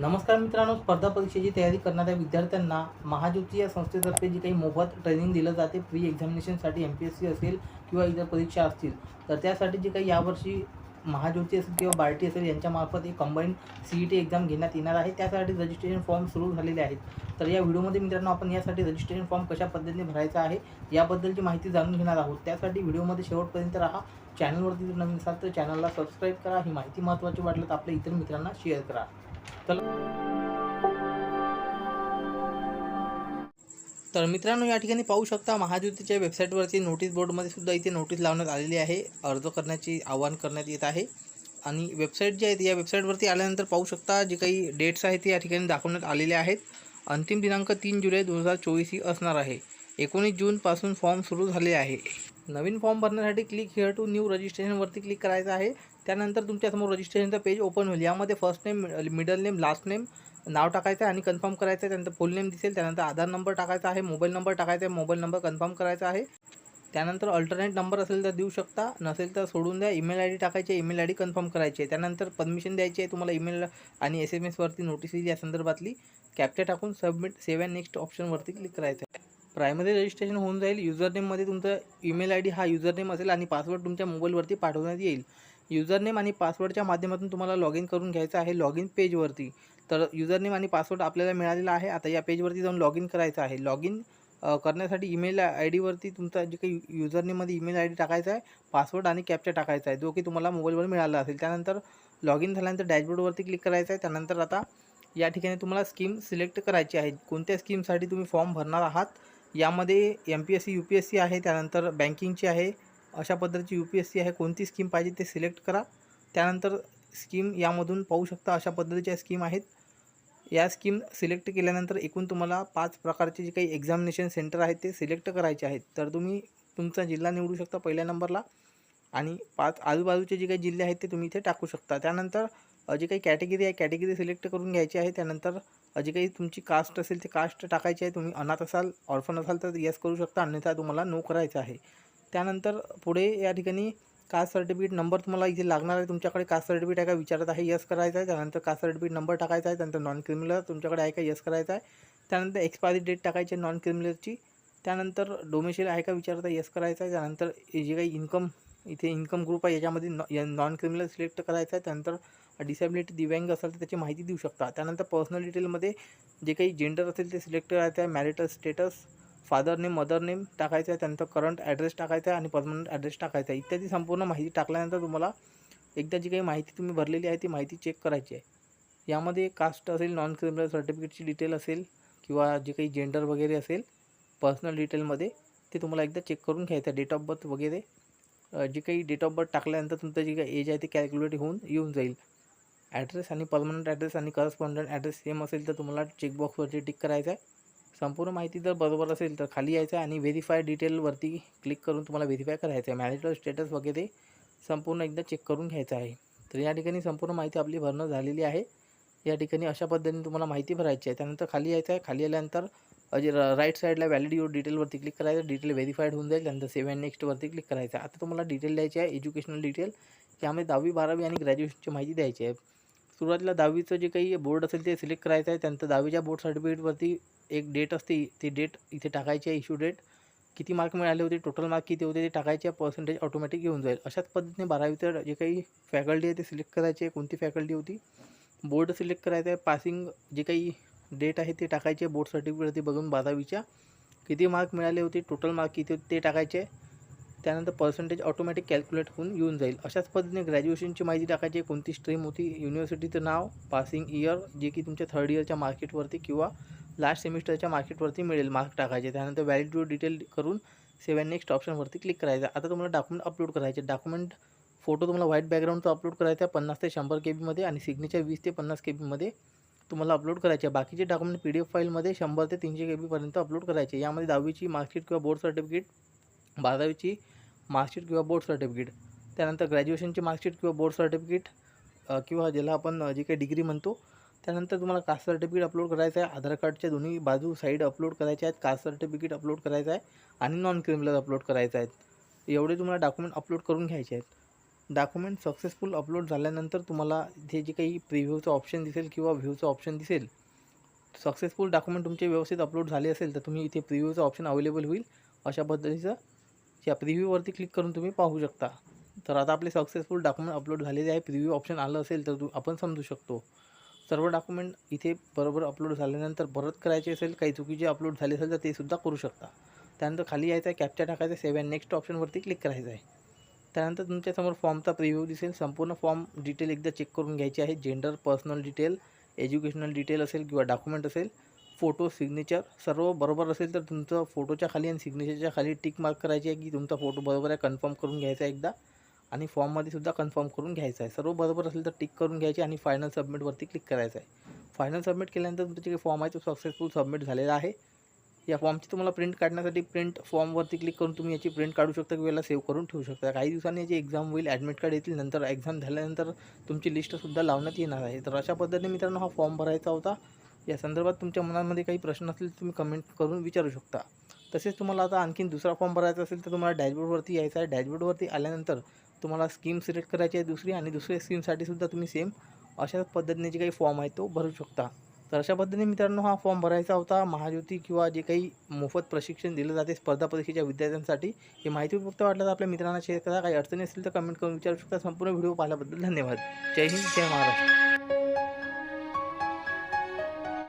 नमस्कार मित्रांनो स्पर्धा परीक्षेची तयारी करणाऱ्या विद्यार्थ्यांना महाज्योती या संस्थेतर्फे जी काही मोफत ट्रेनिंग दिलं जाते प्री एक्झामिनेशनसाठी एम पी एस सी असेल किंवा इतर परीक्षा असतील तर त्यासाठी जे काही यावर्षी महाज्योती असेल किंवा बार्टी असेल यांच्यामार्फत एक combined C E T exam घेण्यात येणार आहे. त्यासाठी रजिस्ट्रेशन फॉर्म सुरू झालेले आहेत. तर या व्हिडिओमध्ये मित्रांनो आपण यासाठी रजिस्ट्रेशन फॉर्म कशा पद्धतीने भरायचा आहे याबद्दलची माहिती जाणून घेणार आहोत. त्यासाठी व्हिडिओमध्ये शेवटपर्यंत राहा. चॅनलवरती जर नवीन असाल तर चॅनलला सबस्क्राईब करा. ही माहिती महत्त्वाची वाटलं तर आपल्या इतर मित्रांना शेअर करा. तर मित्रांनो या ठिकाणी पाहू शकता महाज्योतीच्या वेबसाईटवरती नोटीस बोर्डमध्ये सुद्धा इथे नोटीस लावण्यात आलेली आहे. अर्ज करण्याची आवाहन करण्यात येत आहे. आणि वेबसाईट जी आहे या वेबसाईटवरती आल्यानंतर पाहू शकता जे काही डेट्स आहेत ते या ठिकाणी दाखवण्यात आलेले आहेत. अंतिम दिनांक तीन जुलै दोन हजार चोवीस ही असणार आहे. एकोणीस जूनपासून फॉर्म सुरू झाले आहे. नवीन फॉर्म भरण्यासाठी क्लिक हिअर टू न्यू रजिस्ट्रेशनवरती क्लिक करायचं आहे. त्यानंतर तुमच्यासमोर रजिस्ट्रेशनचं पेज ओपन होईल. यामध्ये first name middle name last name नाव टाकायचं आहे आणि कन्फर्म करायचं आहे. त्यानंतर फुल नेम दिसेल. त्यानंतर आधार नंबर टाकायचा आहे. मोबाईल नंबर टाकायचा आहे. मोबाईल नंबर कन्फर्म करायचा आहे. त्यानंतर अल्टरनेट नंबर असेल तर देऊ शकता. नसेल तर सोडून द्या. ईमेल आय डी टाकायची ईमेल आय डी कन्फर्म करायची आहे. त्यानंतर परमिशन द्यायची आहे. तुम्हाला ईमेल आणि एस एम एसवरती नोटीस येईल या संदर्भातली. कॅप्चा टाकून सबमिट सेव्ह अँड नेक्स्ट ऑप्शनवरती क्लिक करायचं आहे. प्रायमरी रजिस्ट्रेशन होऊन जाईल. युजरनेममध्ये तुमचा ईमेल आय डी हा युजरनेम असेल आणि पासवर्ड तुमच्या मोबाईलवरती पाठवण्यात येईल. युजरनेम आणि पासवर्डच्या माध्यमातून तुम्हाला लॉग इन करून घ्यायचं आहे लॉग इन पेजवरती. तर युजरनेम आणि पासवर्ड आपल्याला मिळालेला आहे. आता या पेजवरती जाऊन लॉग इन करायचं आहे. लॉग इन करण्यासाठी ईमेल आय डीवरती तुमचा जे काही युजरनेममध्ये ईमेल आय डी टाकायचा आहे पासवर्ड आणि कॅप्चा टाकायचा आहे जो की तुम्हाला मोबाईलवर मिळाला असेल. त्यानंतर लॉग इन झाल्यानंतर डॅशबोर्डवरती क्लिक करायचं आहे. त्यानंतर आता या ठिकाणी तुम्हाला स्कीम सिलेक्ट करायची आहे. कोणत्या स्कीमसाठी तुम्ही फॉर्म भरणार आहात? यामध्ये M P S C U P S C आहे. त्यानंतर बँकिंगची आहे. अशा पद्धतीची यू पी एस सी आहे. कोणती स्कीम पाहिजे ते सिलेक्ट करा. त्यानंतर स्कीम यामधून पाहू शकता अशा पद्धतीच्या स्कीम आहेत. या स्कीम सिलेक्ट केल्यानंतर एकूण तुम्हाला पाच प्रकारचे जे काही एक्झामिनेशन सेंटर आहेत ते सिलेक्ट करायचे आहेत. तर तुम्ही तुमचा जिल्हा निवडू शकता पहिल्या नंबरला आणि पाच आजूबाजूचे जे काही जिल्हे आहेत ते तुम्ही इथे टाकू शकता. त्यानंतर जे काही कॅटेगरी आहे कॅटेगरी सिलेक्ट करून घ्यायची आहे. त्यानंतर अ, जी काही तुमची कास्ट असेल ते कास्ट टाकायची आहे. तुम्ही अनाथ असाल ऑर्फन असाल तर येस करू शकता. अन्यथा तुम्हाला नो करायचं आहे. त्यानंतर पुढे या ठिकाणी कास्ट सर्टिफिकेट नंबर तुम्हाला इथे लागणार आहे. तुमच्याकडे कास्ट सर्टिफिकेट आहे का विचारत आहे यस करायचं आहे. त्यानंतर कास्ट सर्टिफिकेट नंबर टाकायचा आहे. त्यानंतर नॉन क्रिमिनल तुमच्याकडे आहे का यस करायचं आहे. त्यानंतर एक्सपायरी डेट टाकायची आहे नॉन क्रिमिनलची त्यानंतर डोमेशियल आहे का विचारत आहे यस करायचं आहे. त्यानंतर जे काही इन्कम इथे इन्कम ग्रुप आहे याच्यामध्ये नॉ नॉन क्रिमिनल सिलेक्ट करायचं आहे. त्यानंतर डिसेबिलिटी दिव्यांग असेल तर त्याची माहिती देऊ शकता. त्यानंतर पर्सनल डिटेलमध्ये जे काही जेंडर असेल ते सिलेक्ट करायचं आहे. Marital status father name mother name टाकायचं आहे त्यानंतर करंट ॲड्रेस टाकायचा आहे आणि परमनंट ॲड्रेस टाकायचा आहे. इत्यादी संपूर्ण माहिती टाकल्यानंतर तुम्हाला एकदा जी काही माहिती तुम्ही भरलेली आहे ती माहिती चेक करायची आहे. यामध्ये कास्ट असेल नॉन क्रिमिनल सर्टिफिकेटची डिटेल असेल किंवा जे काही जेंडर वगैरे असेल पर्सनल डिटेलमध्ये ते तुम्हाला एकदा चेक करून घ्यायचं आहे. डेट ऑफ बर्थ वगैरे जे काही डेट ऑफ बर्थ टाकल्यानंतर तुमचं जे काही एज आहे ते कॅल्क्युलेट होऊन येऊन जाईल. ॲड्रेस आणि परमनंट ॲड्रेस आणि करस्पॉन्डंट ॲड्रेस सेम असेल तर तुम्हाला चेकबॉक्सवरती टिक करायचं आहे. संपूर्ण माहिती जर बरोबर असेल तर खाली यायचं आहे आणि व्हेरीफाय डिटेलवरती क्लिक करून तुम्हाला व्हेरीफाय करायचं आहे. मॅरिटल स्टेटस वगैरे संपूर्ण एकदा चेक करून घ्यायचं आहे. तर या ठिकाणी संपूर्ण माहिती आपली भरणं झालेली आहे. या ठिकाणी अशा पद्धतीने तुम्हाला माहिती भरायची आहे. त्यानंतर खाली यायचं आहे. खाली आल्यानंतर जे राईट साईडला व्हॅलिड युअर डिटेलवरती क्लिक करायचं. डिटेल व्हेरीफाईड होऊन जाईल. त्यानंतर सेव्ह अँड नेक्स्टवरती क्लिक करायचं आहे. आता तुम्हाला डिटेल द्यायची आहे. एज्युकेशनल डिटेल यामध्ये दहावी बारावी आणि ग्रॅज्युएशनची माहिती द्यायची आहे. सुरुवातीला दहावीचं जे काही बोर्ड असेल ते सिलेक्ट करायचं आहे. त्यानंतर दहावीच्या बोर्ड सर्टिफिकेटवरती एक डेट असते. ती डेट इथे टाकायची आहे. इश्यू डेट किती मार्क मिळाले होते टोटल मार्क किती होते ते टाकायचे पर्सेंटेज ऑटोमॅटिक येऊन जाईल. अशाच पद्धतीने बारावीचं जे काही फॅकल्टी आहे ते सिलेक्ट करायची. आहे कोणती फॅकल्टी होती? बोर्ड सिलेक्ट करायचं आहे. पासिंग जे काही डेट आहे ते टाकायचे बोर्ड सर्टिफिकेटवरती बघून बारावीच्या किती मार्क मिळाले होते टोटल मार्क किती होते ते टाकायचे आहे. त्यानंतर पर्सेंटेज ऑटोमॅटिक कॅल्क्युलेट होऊन येऊन जाईल. अशाच पद्धतीने ग्रॅज्युएशनची माहिती टाकायची. आहे कोणती स्ट्रीम होती? युनिव्हर्सिटीचं नाव पासिंग इयर जे की तुमच्या थर्ड इयरच्या मार्केटवरती किंवा लास्ट सेमिस्टरच्या मार्केटवरती मिळेल मार्क टाकायचे. त्यानंतर व्हॅलिड डिटेल करून सेवन नेक्स्ट ऑप्शनवरती क्लिक करायचं. आता तुम्हाला डॉक्युमेंट अपलोड करायचे. डॉक्युमेंट फोटो तुम्हाला व्हाईट बॅकग्राऊंडचा अपलोड करायचा. आहे पन्नास ते शंभर के बीमध्ये आणि सिग्नेचर वीस ते पन्नास के बीमध्ये तुम्हाला अपलोड करायचे. बाकीचे डॉक्युमेंट पी डी एफ फाईलमध्ये शंभर ते तीनशे के बीपर्यंत अपलोड करायचे. यामध्ये दहावीची मार्कशीट किंवा बोर्ड सर्टिफिकेट बारावीची मार्कशीट किंवा बोर्ड सर्टिफिकेट त्यानंतर ग्रॅज्युएशनची मार्कशीट किंवा बोर्ड सर्टिफिकेट किंवा ज्याला आपण जी काही डिग्री म्हणतो त्यानंतर तुम्हाला कास्ट सर्टिफिकेट अपलोड करायचं आहे आधार कार्डच्या दोन्ही बाजू साईड अपलोड करायच्या आहेत कास्ट सर्टिफिकेट अपलोड करायचं आहे आणि नॉन क्रिमिनल अपलोड करायचं आहे एवढे तुम्हाला डॉक्युमेंट अपलोड करून घ्यायचे आहेत. डॉक्युमेंट सक्सेसफुल अपलोड झाल्यानंतर तुम्हाला इथे जे काही प्रिव्ह्यूचं ऑप्शन दिसेल किंवा व्ह्यूचं ऑप्शन दिसेल सक्सेसफुल डॉक्युमेंट तुमचे व्यवस्थित अपलोड झाले असेल तर तुम्ही इथे प्रिव्ह्यूचं ऑप्शन अवेलेबल होईल अशा पद्धतीचं या प्रिव्ह्यूवरती क्लिक करून तुम्ही पाहू शकता. तर आता आपले सक्सेसफुल डॉक्युमेंट अपलोड झालेले आहे. प्रिव्ह्यू ऑप्शन आलं असेल तर तू आपण समजू शकतो. सर्व डॉक्युमेंट इथे बरोबर अपलोड झाल्यानंतर परत करायचे असेल काही चुकीचे अपलोड झाले असेल तर ते सुद्धा करू शकता. त्यानंतर खाली यायचं आहे कॅप्चा टाकायचं सेव्ह अँड नेक्स्ट ऑप्शनवरती क्लिक करायचं आहे. त्यानंतर तुमच्यासमोर फॉर्मचा प्रिव्ह्यू दिसेल. संपूर्ण फॉर्म डिटेल एकदा चेक करून घ्यायची आहे. Gender personal detail educational detail असेल किंवा डॉक्युमेंट असेल. फोटो सिग्नेचर सर्व बरोबर असेल तर तुमचं फोटोच्या खाली आणि सिग्नेचरच्या खाली टिक मार्क करायची आहे की तुमचा फोटो बरोबर आहे कन्फर्म करून घ्यायचा आहे एकदा. आणि फॉर्ममध्ये सुद्धा कन्फर्म करून घ्यायचा आहे. सर्व बरोबर असेल तर टिक करून घ्यायची आणि फायनल सबमिटवरती क्लिक करायचं आहे. फायनल सबमिट केल्यानंतर तुमचं जे फॉर्म आहे तो सक्सेसफुल सबमिट झालेला आहे. या फॉर्मची तुम्हाला प्रिंट काढण्यासाठी प्रिंट फॉर्मवरती क्लिक करून तुम्ही याची प्रिंट काढू शकता किंवा याला सेव्ह करून ठेवू शकता. काही दिवसांनी याची एक्झाम होईल ॲडमिट कार्ड येतील नंतर एक्झाम झाल्यानंतर तुमची लिस्टसुद्धा लावण्यात येणार आहे. तर अशा पद्धतीने मित्रांनो हा फॉर्म भरायचा होता. या संदर्भात तुमच्या मनामध्ये काही प्रश्न असतील तर तुम्ही कमेंट करून विचारू शकता. तसेच तुम्हाला आता आणखीन दुसरा फॉर्म भरायचा असेल तर तुम्हाला डॅशबोर्डवरती यायचं आहे. डॅशबोर्डवरती आल्यानंतर तुम्हाला स्कीम सिलेक्ट करायची आहे दुसरी आणि दुसऱ्या स्कीमसाठी सुद्धा तुम्ही सेम अशा पद्धतीने जे काही फॉर्म आहे तो भरू शकता. तर अशा पद्धतीने मित्रांनो हा फॉर्म भरायचा होता. महाज्योती किंवा जे काही मोफत प्रशिक्षण दिलं जाते स्पर्धा परीक्षेच्या विद्यार्थ्यांसाठी ही माहिती उपयुक्त वाटलं तर आपल्या मित्रांना शेअर करा. काही अडचणी असतील तर कमेंट करून विचारू शकता. संपूर्ण व्हिडिओ पाहिल्याबद्दल धन्यवाद. जय हिंद जय महाराष्ट्र.